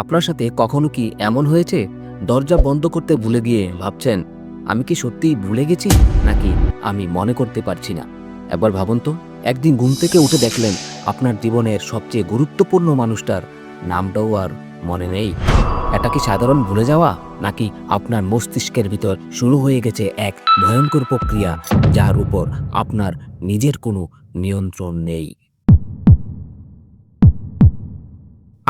আপনার সাথে কখনো কি এমন হয়েছে? দরজা বন্ধ করতে ভুলে গিয়ে ভাবছেন, আমি কি সত্যিই ভুলে গেছি? নাকি, আমি মনে করতে পারছি না? একবার ভাবুন তো, একদিন ঘুম থেকে উঠে দেখলেন আপনার জীবনের সবচেয়ে গুরুত্বপূর্ণ মানুষটার নামটাও আর মনে নেই। এটা কি সাধারণ ভুলে যাওয়া? নাকি আপনার মস্তিষ্কের ভিতর শুরু হয়ে গেছে এক ভয়ঙ্কর প্রক্রিয়া যার উপর আপনার নিজের কোনো নিয়ন্ত্রণ নেই?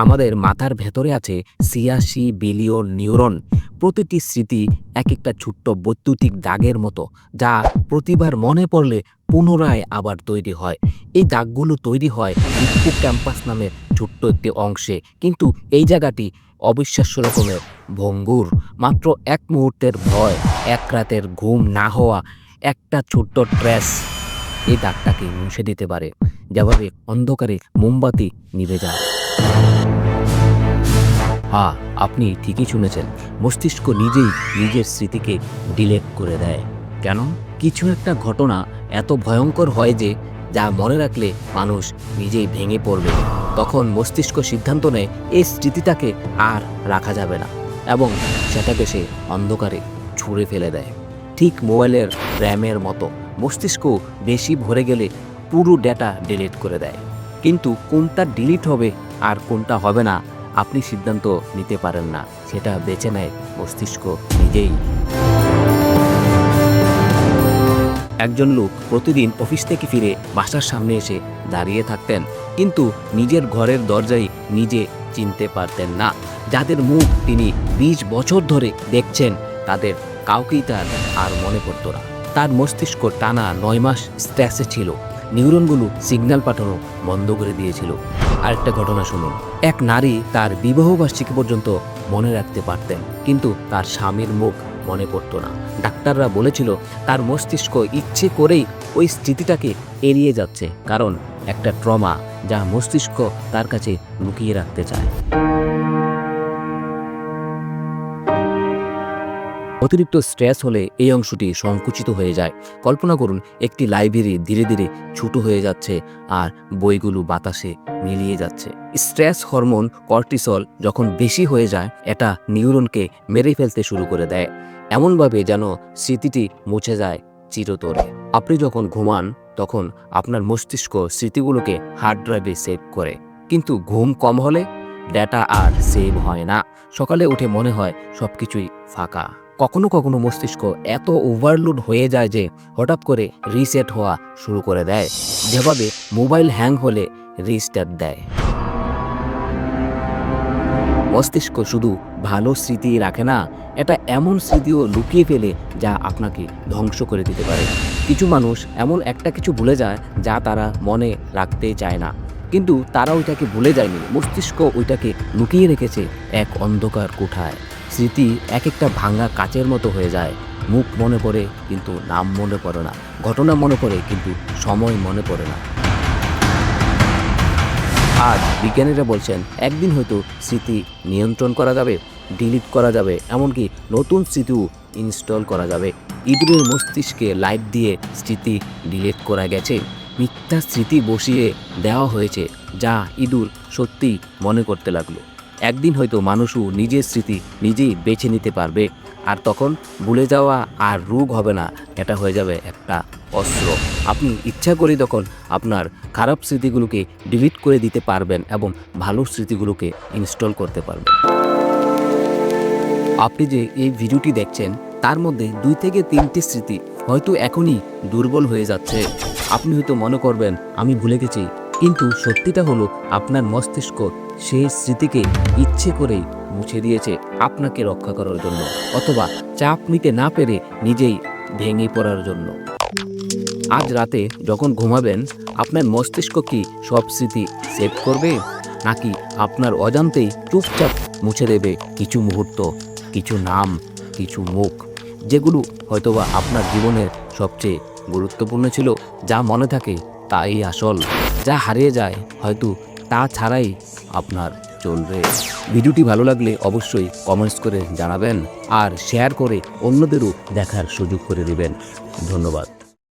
আমাদের মাথার ভেতরে আছে ছিয়াশি বিলিয়ন নিউরন। প্রতিটি স্মৃতি এক একটা ছোট্ট বৈদ্যুতিক দাগের মতো, যা প্রতিবার মনে পড়লে পুনরায় আবার তৈরি হয়। এই দাগগুলো তৈরি হয় ইকু ক্যাম্পাস নামে ছোট্ট একটি অংশে, কিন্তু এই জায়গাটি অবিশ্বাস্য রকমের ভঙ্গুর। মাত্র এক মুহূর্তের ভয়, এক রাতের ঘুম না হওয়া একটা ছোট্ট ট্র্যাশ এই দাগটাকে মুছে দিতে পারে। যেভাবে অন্ধকারে মোমবাতি নিভে যায়। হ্যাঁ আপনি ঠিকই শুনেছেন। মস্তিষ্ক নিজেই নিজের স্মৃতিকে ডিলেট করে দেয়। কেন? কিছু একটা ঘটনা এত ভয়ঙ্কর হয় যে, যা মনে রাখলে মানুষ নিজেই ভেঙে পড়বে। তখন মস্তিষ্ক সিদ্ধান্ত নেয়, এই স্মৃতিটাকে আর রাখা যাবে না এবং সেটাকে সে অন্ধকারে ছুঁড়ে ফেলে দেয়। ঠিক মোবাইলের র্যামের মতো মস্তিষ্ক বেশি ভরে গেলে পুরো ডেটা ডিলিট করে দেয়। কিন্তু কোনটা ডিলিট হবে আর কোনটা হবে না, আপনি সিদ্ধান্ত নিতে পারেন না। সেটা বেছে নেয় মস্তিষ্ক নিজেই। একজন লোক প্রতিদিন অফিস থেকে ফিরে বাসার সামনে এসে দাঁড়িয়ে থাকতেন, কিন্তু নিজের ঘরের দরজাই নিজে চিনতে পারতেন না। যাদের মুখ তিনি ২০ বছর ধরে দেখছেন, তাদের কাউকেই তার আর মনে পড়তো না। তার মস্তিষ্ক টানা নয় মাস স্ট্রেসে ছিল। নিউরনগুলো সিগন্যাল পাঠানো বন্ধ করে দিয়েছিল। আরেকটা ঘটনা শুনুন। এক নারী তার বিবাহবার্ষিকী পর্যন্ত মনে রাখতে পারতেন, কিন্তু তার স্বামীর মুখ মনে পড়তো না। ডাক্তাররা বলেছিল, তার মস্তিষ্ক ইচ্ছে করেই ওই স্মৃতিটাকে এড়িয়ে যাচ্ছে, কারণ একটা ট্রমা যা মস্তিষ্ক তার কাছে লুকিয়ে রাখতে চায়। অতিরিক্ত স্ট্রেস হলে এই অংশটি সংকুচিত হয়ে যায়। কল্পনা করুন, একটি লাইব্রেরি ধীরে ধীরে ছোট হয়ে যাচ্ছে আর বইগুলো বাতাসে মিলিয়ে যাচ্ছে। স্ট্রেস হরমোন কর্টিসল যখন বেশি হয়ে যায়, এটা নিউরনকে মেরে ফেলতে শুরু করে দেয়। এমনভাবে যেন স্মৃতিটি মুছে যায় চিরতরে। আপনি যখন ঘুমান, তখন আপনার মস্তিষ্ক স্মৃতিগুলোকে হার্ড ড্রাইভে সেভ করে। কিন্তু ঘুম কম হলে, ডেটা আর সেভ হয় না। সকালে উঠে মনে হয় সব কিছুই ফাঁকা। কখনো কখনো মস্তিষ্ক এত ওভারলোড হয়ে যায় যে হঠাৎ করে রিসেট হওয়া শুরু করে দেয়। যেভাবে মোবাইল হ্যাং হলে রিস্টার্ট দেয়। মস্তিষ্ক শুধু ভালো স্মৃতি রাখে না, এটা এমন স্মৃতিও লুকিয়ে ফেলে যা আপনাকে ধ্বংস করে দিতে পারে। কিছু মানুষ এমন একটা কিছু ভুলে যায় যা তারা মনে রাখতে চায় না। কিন্তু তারা ওইটাকে ভুলে যায়নি। মস্তিষ্ক ওইটাকে লুকিয়ে রেখেছে এক অন্ধকার কোঠায়। স্মৃতি এক একটা ভাঙা কাচের মতো হয়ে যায়। মুখ মনে পড়ে কিন্তু নাম মনে পড়ে না। ঘটনা মনে পড়ে কিন্তু সময় মনে পড়ে না। আজ বিজ্ঞানীরা বলছেন, একদিন হয়তো স্মৃতি নিয়ন্ত্রণ করা যাবে, ডিলিট করা যাবে, এমনকি নতুন স্মৃতিও ইনস্টল করা যাবে। ইঁদুরের মস্তিষ্কে লাইট দিয়ে স্মৃতি ডিলিট করা গেছে। মিথ্যা স্মৃতি বসিয়ে দেওয়া হয়েছে, যা ইঁদুর সত্যি মনে করতে লাগল। একদিন হয়তো মানুষও নিজের স্মৃতি নিজেই বেছে নিতে পারবে, আর তখন ভুলে যাওয়া আর রোগ হবে না, এটা হয়ে যাবে একটা অস্ত্র। আপনি ইচ্ছা করে তখন আপনার খারাপ স্মৃতিগুলোকে ডিলিট করে দিতে পারবেন এবং ভালো স্মৃতিগুলোকে ইনস্টল করতে পারবেন। আপনি যে এই ভিডিওটি দেখছেন, তার মধ্যে দুই থেকে তিনটি স্মৃতি হয়তো এখনই দুর্বল হয়ে যাচ্ছে। আপনি হয়তো মনে করবেন, আমি ভুলে গেছি, কিন্তু সত্যিটা হলো আপনার মস্তিষ্ক সেই স্মৃতিকে ইচ্ছে করেই মুছে দিয়েছে আপনাকে রক্ষা করার জন্য, অথবা চাপ নিতে না পেরে নিজেই ভেঙে পড়ার জন্য। আজ রাতে যখন ঘুমাবেন, আপনার মস্তিষ্ক কি সব স্মৃতি সেভ করবে, নাকি আপনার অজান্তেই চুপচাপ মুছে দেবে কিছু মুহূর্ত, কিছু নাম, কিছু মুখ, যেগুলো হয়তোবা আপনার জীবনের সবচেয়ে গুরুত্বপূর্ণ ছিল, যা মনে থাকে তাই আসল, যা হারিয়ে যায়, হয়তো তা ছাড়াই আপনার চলবে। ভিডিওটি ভালো লাগলে অবশ্যই কমেন্টস করে জানাবেন আর শেয়ার করে অন্যদেরও দেখার সুযোগ করে দেবেন। ধন্যবাদ।